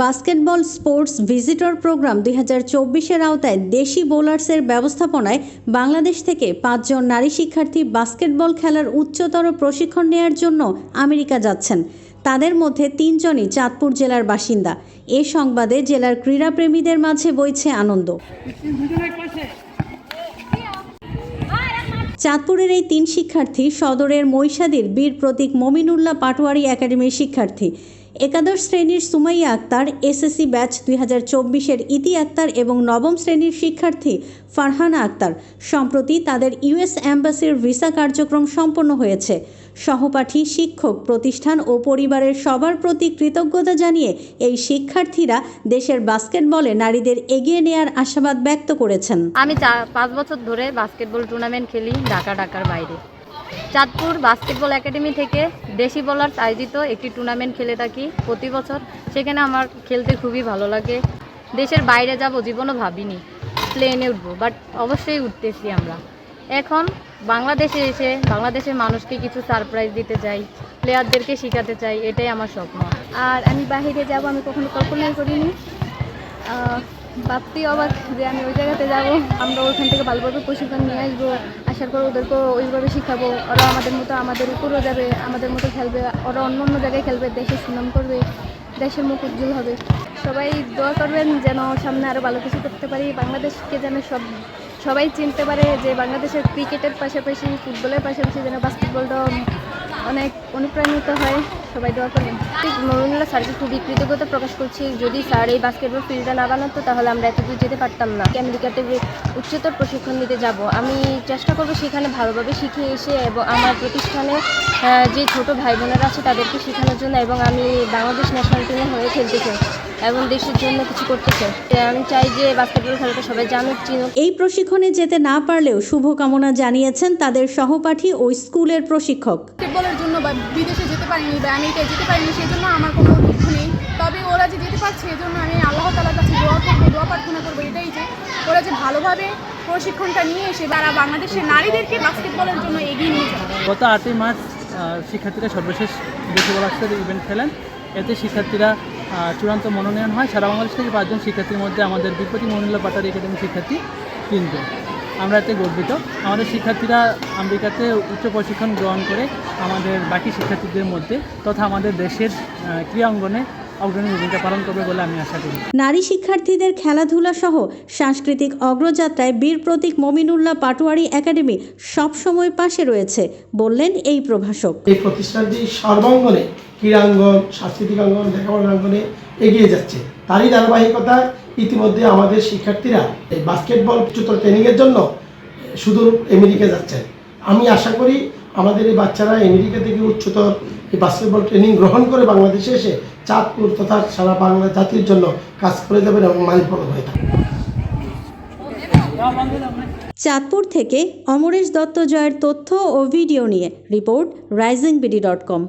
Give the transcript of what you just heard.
Basketball sports visitor programme দুই হাজার চব্বিশের আওতায় দেশি বোলার্সের ব্যবস্থাপনায় বাংলাদেশ থেকে পাঁচজন নারী শিক্ষার্থী বাস্কেটবল খেলার উচ্চতর প্রশিক্ষণ নেয়ার জন্য আমেরিকা যাচ্ছেন। তাদের মধ্যে তিনজনই চাঁদপুর জেলার বাসিন্দা। এ সংবাদে জেলার ক্রীড়াপ্রেমীদের মাঝে বইছে আনন্দ। চাঁদপুরের এই তিন শিক্ষার্থী সদরের মৈশাদীর বীর প্রতীক মমিনুল্লাহ পাটোয়ারি একাডেমির শিক্ষার্থী। একাদশ শ্রেণির সুমাইয়া আক্তার, এসএসসি ব্যাচ দুই হাজার চব্বিশের ইতি আক্তার এবং নবম শ্রেণির শিক্ষার্থী ফারহানা আক্তার। সম্প্রতি তাদের ইউএস অ্যাম্বাসির ভিসা কার্যক্রম সম্পন্ন হয়েছে। সহপাঠী, শিক্ষক, প্রতিষ্ঠান ও পরিবারের সবার প্রতি কৃতজ্ঞতা জানিয়ে এই শিক্ষার্থীরা দেশের বাস্কেটবলে নারীদের এগিয়ে নেয়ার আশাবাদ ব্যক্ত করেছেন। আমি পাঁচ বছর ধরে বাস্কেটবল টুর্নামেন্ট খেলি ঢাকা ঢাকার বাইরে। চাঁদপুর বাস্কেটবল একাডেমি থেকে দেশি বলার আয়োজিত একটি টুর্নামেন্ট খেলে থাকি প্রতি বছর। সেখানে আমার খেলতে খুবই ভালো লাগে। দেশের বাইরে যাব জীবনও ভাবিনি। প্লেনে উঠবো বাট অবশ্যই উঠতেছি আমরা। এখন বাংলাদেশে এসে বাংলাদেশের মানুষকে কিছু সারপ্রাইজ দিতে চাই প্লেয়ারদেরকে শেখাতে চাই, এটাই আমার স্বপ্ন। আর আমি বাইরে যাব, আমি কখনো কল্পনাই করিনি। ভাবতেই অবাক যে আমি ওই জায়গাতে যাব। আমরা ওইখান থেকে ভালোভাবে প্রশিক্ষণ নিয়ে আসব। আসার পর ওদেরকেও ওইভাবে শেখাবো। ওরা আমাদের মতো আমাদের উপরেও যাবে, আমাদের মতো খেলবে। ওরা অন্য অন্য জায়গায় খেলবে দেশের সুনাম করবে, দেশের মুখ উজ্জ্বল হবে। সবাই দোয়া করবেন যেন সামনে আরও ভালো কিছু করতে পারি। বাংলাদেশকে যেন সব, সবাই চিনতে পারে যে বাংলাদেশের ক্রিকেটের পাশাপাশি, ফুটবলের পাশাপাশি যেন বাস্কেটবলটাও অনেক অনুপ্রাণিত হয়। সবাই দোয়া করেন ঠিক মরুনুল্লাহ স্যারকে খুবই কৃতজ্ঞতা প্রকাশ করছি। যদি স্যার এই বাস্কেটবল ফিল্ডটা না বানাতো, তাহলে আমরা এতদূর যেতে পারতাম না। আমেরিকাতে উচ্চতর প্রশিক্ষণ নিতে যাব। আমি চেষ্টা করব সেখানে ভালোভাবে শিখে এসে এবং আমার প্রতিষ্ঠানে যে ছোট ভাই বোনেরা আছে তাদেরকে শেখানোর জন্য এবং আমি বাংলাদেশ ন্যাশনাল টিমে হয়ে খেলতে চাই। এবং দেশের জন্য কিছু করতে চাই। আমি চাই যে বাস্কেটবল খেলাটা সবাই জানুক চিনুক। এই প্রশিক্ষণে যেতে না পারলেও শুভকামনা জানিয়েছেন তাদের সহপাঠী ও স্কুলের প্রশিক্ষক। ফুটবলের জন্য বা বিদেশে যেতে পারিনি বা আমেরিকায় যেতে পারিনি সেই জন্য আমার কোনো দুঃখ নেই। তবে ওরা যে যেতে পারছে এই জন্য আমি আল্লাহ তালার কাছে দোয়া করব দোয়া প্রার্থনা করব এটাই যে ওরা যে ভালোভাবে প্রশিক্ষণটা নিয়ে এসে তারা বাংলাদেশের নারীদেরকে বাস্কেটবলের জন্য এগিয়ে নিয়ে যাবে। গত আটই মার্চ শিক্ষার্থীরা সর্বশেষ দেশি বলার্সের ইভেন্ট খেলেন। এতে শিক্ষার্থীরা চূড়ান্ত মনোনয়ন হয়। সারা বাংলাদেশ থেকে পাঁচজন শিক্ষার্থীর মধ্যে আমাদের বিপতি মনুল্লা পাটারি একাডেমি শিক্ষার্থী তিনজন। আমরা এতে গর্বিত। আমাদের শিক্ষার্থীরা আমেরিকাতে উচ্চ প্রশিক্ষণ গ্রহণ করে আমাদের বাকি শিক্ষার্থীদের মধ্যে তথা আমাদের দেশের ক্রীড়া অঙ্গনে অগ্রণী ভূমিকা পালন করবে বলে আমি আশা করি। নারী শিক্ষার্থীদের খেলাধুলা সহ সাংস্কৃতিক অগ্রযাত্রায় বীর প্রতীক মমিনুল্লাহ পাটোয়ারি একাডেমি সবসময় পাশে রয়েছে বললেন এই প্রভাষক। এই প্রতিষ্ঠানটি সর্বাঙ্গনে ক্রীড়াঙ্গন, সাংস্কৃতিক অঙ্গন লেখাপড়ার অঙ্গনে এগিয়ে যাচ্ছে। তারই ধারাবাহিকতায় ইতিমধ্যে আমাদের শিক্ষার্থীরা এই বাস্কেটবল উচ্চতর ট্রেনিংয়ের জন্য সুদূর আমেরিকা যাচ্ছেন আমি আশা করি আমাদের এই বাচ্চারা আমেরিকা থেকে উচ্চতর এই বাস্কেটবল ট্রেনিং গ্রহণ করে বাংলাদেশে এসে চাঁদপুর তথা সারা বাংলা জাতির জন্য কাজ করে যাবেন এবং মাইলফল হয়ে থাকবে চাঁদপুর থেকে অমরেশ দত্ত জয়ের তথ্য ও ভিডিও নিয়ে report rising BD dot com.